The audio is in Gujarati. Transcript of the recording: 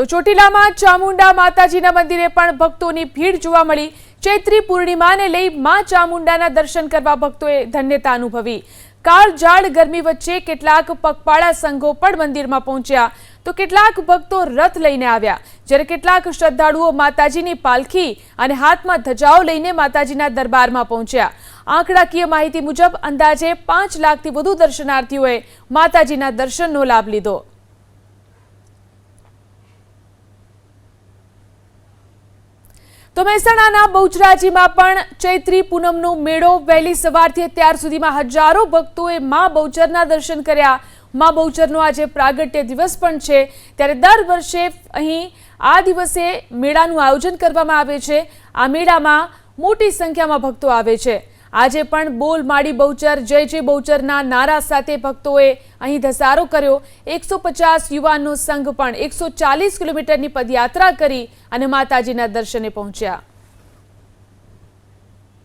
તો ચોટીલામાં ચામુંડા માતાજીના મંદિરે પણ ભક્તોની ભીડ જોવા મળી. ચૈત્રી પૂર્ણિમાને લઈ મા ચામુંડાના દર્શન કરવા ભક્તોએ ધન્યતા અનુભવી. કાળઝાળ ગરમી વચ્ચે કેટલાક પગપાળા સંઘો પણ મંદિરમાં પહોંચ્યા. તો કેટલાક ભક્તો રથ લઈને આવ્યા. જ્યારે કેટલાક શ્રદ્ધાળુઓ માતાજીની પાલખી અને હાથમાં ધજાઓ લઈને માતાજીના દરબારમાં પહોંચ્યા. આંકડાકીય માહિતી મુજબ અંદાજે પાંચ લાખથી વધુ દર્શનાર્થીઓએ માતાજીના દર્શનનો લાભ લીધો. તો મહેસાણાના બહુચરાજીમાં પણ ચૈત્રી પૂનમનો મેળો વહેલી સવારથી અત્યાર સુધીમાં હજારો ભક્તોએ મા બહુચરના દર્શન કર્યા. મા બહુચરનો આજે પ્રાગટ્ય દિવસ પણ છે. ત્યારે દર વર્ષે અહીં આ દિવસે મેળાનું આયોજન કરવામાં આવે છે. આ મેળામાં મોટી સંખ્યામાં ભક્તો આવે છે. આજે પણ બોલ માડી બહુચર, જય જય બહુચરના નારા સાથે ભક્તોએ અહીં ધસારો કર્યો. એકસો પચાસ યુવાનનો સંઘ પણ એકસો ચાલીસ કિલોમીટરની પદયાત્રા કરી અને માતાજીના દર્શને પહોંચ્યા.